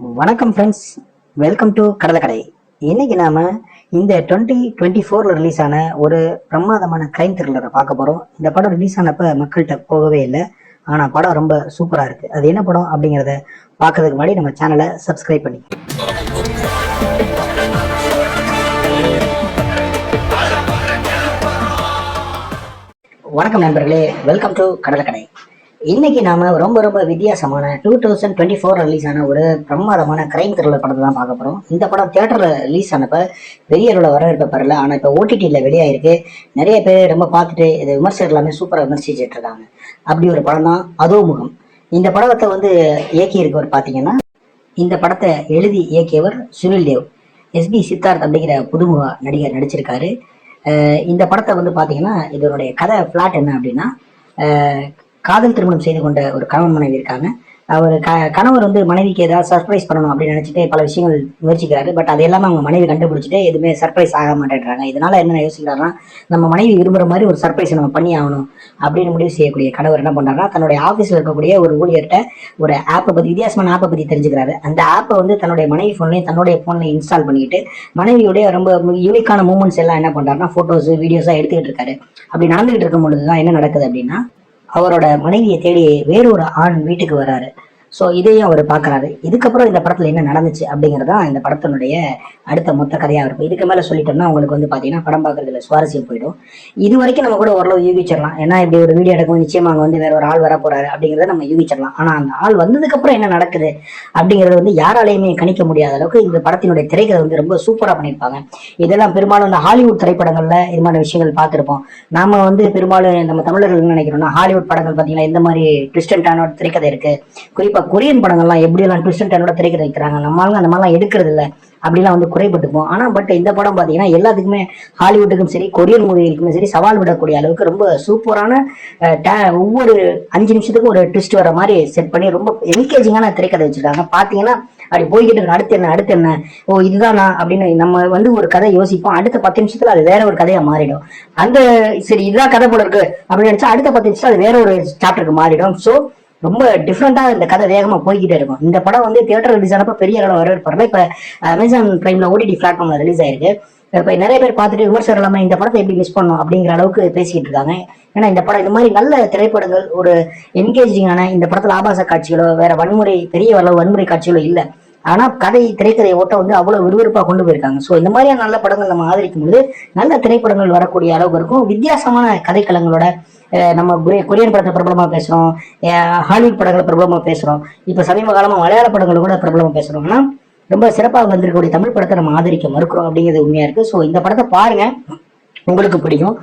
வணக்கம் friends welcome to கடலைக்கடை. இன்னைக்கு நாம இந்த டுவெண்ட்டி டுவெண்ட்டி ஃபோரில் ரிலீஸ் ஆன ஒரு பிரமாதமான கிரைம் த்ரில்லரை பார்க்க போகிறோம் இந்த படம் ரிலீஸ் ஆனப்ப மக்கள்கிட்ட போகவே இல்லை. ஆனால் படம் ரொம்ப சூப்பராக இருக்குது அது என்ன படம் அப்படிங்கிறத பார்க்கறதுக்கு முன்னாடி நம்ம சேனலை சப்ஸ்கிரைப் பண்ணி வணக்கம் நண்பர்களே. Welcome to Kadalakkadai. இன்னைக்கு நாம ரொம்ப ரொம்ப வித்தியாசமான two thousand twenty four release ஆன ஒரு பிரமாதமான கிரைம் த்ரில்லர் படத்தை தான் பார்க்க போறோம். இந்த படம் தியேட்டர்ல ரிலீஸ் ஆனப்ப பெரிய வரவேற்பு பெறல. ஆனால் இப்போ ஓடிடியில் வெளியாயிருக்கு. நிறைய பேர் ரொம்ப பார்த்துட்டு இது விமர்சகர் எல்லாமே சூப்பராக விமர்சிச்சுட்டு இருக்காங்க. அப்படி ஒரு படம் தான் அதோ முகம். இந்த படத்தை வந்து இயக்கியிருக்கவர் பார்த்தீங்கன்னா இந்த படத்தை எழுதி இயக்கியவர் சுனில் தேவ். எஸ்பி சித்தார்த் அப்படிங்கிற புதுமுக நடிகர் நடிச்சிருக்காரு. இந்த படத்தை வந்து பார்த்தீங்கன்னா இதனுடைய கதை ஃப்ளாட் என்ன அப்படின்னா காதல் திருமணம் செய்து கொண்ட ஒரு கணவன் மனைவி இருக்காங்க. அவர் க கணவர் வந்து மனைவிக்கு ஏதாவது சர்ப்ரைஸ் பண்ணணும் அப்படின்னு நினச்சிட்டு பல விஷயங்கள் முயற்சிக்கிறாரு. பட் அது எல்லாமே அவங்க மனைவி கண்டுபிடிச்சிட்டு எதுவுமே சர்ப்ரைஸ் ஆக மாட்டேன்றாங்க. இதனால என்ன யோசிக்கிறாருன்னா நம்ம மனைவி விரும்புகிற மாதிரி ஒரு சர்ப்ரைஸ் நம்ம பண்ணி ஆகணும் அப்படின்னு முடிவு செய்யக்கூடிய கணவர் என்ன பண்ணுறாருன்னா தன்னுடைய ஆஃபீஸில் இருக்கக்கூடிய ஒரு ஊழியர்கிட்ட ஒரு ஆப்பை பற்றி வித்தியாசமான ஆப்பை பற்றி தெரிஞ்சுக்கிறாரு. அந்த ஆப்பை வந்து தன்னுடைய மனைவி ஃபோன்லையும் தன்னுடைய ஃபோன்லையும் இன்ஸ்டால் பண்ணிக்கிட்டு மனைவியுடைய ரொம்ப யூனிக்கான மூமெண்ட்ஸ் எல்லாம் என்ன பண்ணுறாருன்னா ஃபோட்டோஸ் வீடியோஸாக எடுத்துக்கிட்டு இருக்காரு. அப்படி நடந்துகிட்டு இருக்கும் பொழுது தான் என்ன நடக்குது அப்படின்னா அவரோட மனைவியை தேடி வேறொரு ஆண் வீட்டுக்கு வராரு. ஸோ இதையும் அவர் பார்க்குறாரு இதுக்கப்புறம் இந்த படத்தில் என்ன நடந்துச்சு அப்படிங்கிறது தான் இந்த படத்தினுடைய அடுத்த மொத்த கதையாக இருக்கும். இதுக்கு மேலே சொல்லிட்டோம்னா உங்களுக்கு வந்து பார்த்தீங்கன்னா படம் பார்க்குறதுல சுவாரஸ்யம் போயிடும். இது வரைக்கும் நம்ம கூட ஓரளவு யூகிச்சிடலாம் ஏன்னா இப்படி ஒரு வீடியோ எடுக்கும் நிச்சயமாக அங்கே வந்து வேற ஒரு ஆள் வர போறாரு அப்படிங்கிறத நம்ம யூகிச்சிடலாம் ஆனால் அந்த ஆள் வந்ததுக்கப்புறம் என்ன நடக்குது அப்படிங்கிறது வந்து யாராலையுமே கணிக்க முடியாத அளவுக்கு இந்த படத்தினுடைய திரைக்கதை வந்து ரொம்ப சூப்பராக பண்ணியிருப்பாங்க. இதெல்லாம் பெரும்பாலும் இந்த ஹாலிவுட் திரைப்படங்களில் இது மாதிரி விஷயங்கள் பார்த்துருப்போம். நாம வந்து பெரும்பாலும் நம்ம தமிழர்கள் என்ன நினைக்கிறோம்னா ஹாலிவுட் படங்கள் பார்த்தீங்கன்னா இந்த மாதிரி ட்விஸ்ட் அண்ட் டர்னோட திரைக்கதை இருக்கு. குறிப்பா கொரியன் படங்கள்லாம் எப்படியெல்லாம் ட்விஸ்ட் அண்ட் டர்னோட திரைக்கதை வைக்கிறாங்க நம்மளால அந்த மாதிரிலாம் எடுக்கிறது இல்லை அப்படிலாம் வந்து குறைபட்டுப்போம் ஆனா பட் இந்த படம் பார்த்தீங்கன்னா எல்லாத்துக்குமே ஹாலிவுட்டுக்கும் சரி கொரியன் மூவிகளுக்குமே சரி சவால் விடக்கூடிய அளவுக்கு ரொம்ப சூப்பரான ஒவ்வொரு அஞ்சு நிமிஷத்துக்கும் ஒரு ட்விஸ்ட் வர மாதிரி செட் பண்ணி ரொம்ப என்கேஜிங்கான திரைக்கதை வச்சிருக்காங்க. பார்த்தீங்கன்னா அப்படி போய்கிட்டு அடுத்து என்ன அடுத்து என்ன ஓ இதுதானா அப்படின்னு நம்ம வந்து ஒரு கதை யோசிப்போம். அடுத்த பத்து நிமிஷத்துல அது வேற ஒரு கதையா மாறிடும். அந்த சரி இதுதான் கதை போல இருக்கு அப்படின்னு நினைச்சா அடுத்த பத்து நிமிஷத்துல அது வேற ஒரு சாப்டருக்கு மாறிடும். ஸோ ரொம்ப டிஃப்ரெண்டா இந்த கதை வேகமா போய்கிட்டே இருக்கும். இந்த படம் வந்து தியேட்டர் ரிலீஸ் ஆனப்ப பெரிய அளவு வரவேற்பாருல இப்ப அமேசான் பிரைம்ல ஓடிடி பிளாட்ஃபார்ம்ல ரிலீஸ் ஆயிருக்கு. இப்ப நிறைய பேர் பார்த்துட்டு விமர்சகர் எல்லாமே இந்த படத்தை எப்படி மிஸ் பண்ணோம் அப்படிங்கிற அளவுக்கு பேசிக்கிட்டு இருக்காங்க. ஏன்னா இந்த படம் இந்த மாதிரி நல்ல திரைப்படங்கள் ஒரு என்கேஜிங்கான இந்த படத்துல ஆபாச காட்சிகளோ வேற வன்முறை பெரிய அளவு வன்முறை காட்சிகளோ இல்லை. ஆனா கதை திரைக்கதை ஓட்டம் வந்து அவ்வளவு விறுவிறுப்பா கொண்டு போயிருக்காங்க. ஸோ இந்த மாதிரியான நல்ல படங்கள் நம்ம ஆதரிக்கும் பொழுது நல்ல திரைப்படங்கள் வரக்கூடிய அளவுக்கு இருக்கும். வித்தியாசமான கதைக்களங்களோட நம்ம கொரியன் படத்தை பிரபலமா பேசுறோம். ஹாலிவுட் படங்களை பிரபலமா பேசுறோம். இப்ப சமீப காலமா மலையாள படங்களை கூட பிரபலமா பேசுறோம். ஆனா ரொம்ப சிறப்பாக வந்திருக்கக்கூடிய தமிழ் படத்தை நம்ம ஆதரிக்க மறுக்கிறோம் அப்படிங்கிறது உண்மையா இருக்கு. ஸோ இந்த படத்தை பாருங்க. உங்களுக்கு பிடிக்கும்.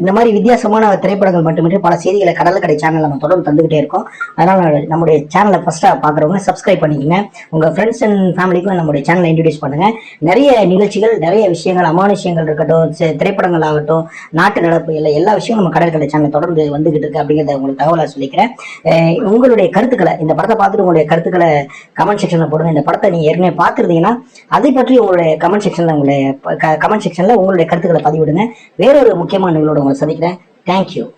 இந்த மாதிரி வித்தியாசமான திரைப்படங்கள் மட்டுமின்றி பல செய்திகளை கடற்கடை சேனல் நம்ம தொடர்ந்து தந்துகிட்டே இருக்கோம். அதனால நம்முடைய சேனலை ஃபர்ஸ்டா பாக்குறவங்க சப்ஸ்கிரைப் பண்ணிக்கோங்க. உங்க ஃப்ரெண்ட்ஸ் அண்ட் ஃபேமிலிக்கும் நம்முடைய சேனலை இன்ட்ரடியூஸ் பண்ணுங்க. நிறைய நிகழ்ச்சிகள் நிறைய விஷயங்கள் அமானுஷியங்கள் இருக்கட்டும் திரைப்படங்கள் ஆகட்டும் நாட்டு நடப்பு இல்லை எல்லா விஷயமும் நம்ம கடற்கரை சேனல் தொடர்ந்து வந்துகிட்டு இருக்கு அப்படிங்கிறத உங்களுக்கு தகவலா சொல்லிக்கிறேன். உங்களுடைய கருத்துக்களை இந்த படத்தை பார்த்துட்டு உங்களுடைய கருத்துக்களை கமெண்ட் செக்ஷன்ல போடுங்க. இந்த படத்தை நீங்க ஏற்கனவே பார்த்துருந்தீங்கன்னா அதை பற்றி உங்களுடைய கமெண்ட் செக்ஷன்ல உங்களுடைய கமெண்ட் செக்ஷன்ல உங்களுடைய கருத்துக்களை வேற வேறொரு முக்கியமான நிகழ்வோட உங்களை சந்திக்கிறேன். தேங்க்யூ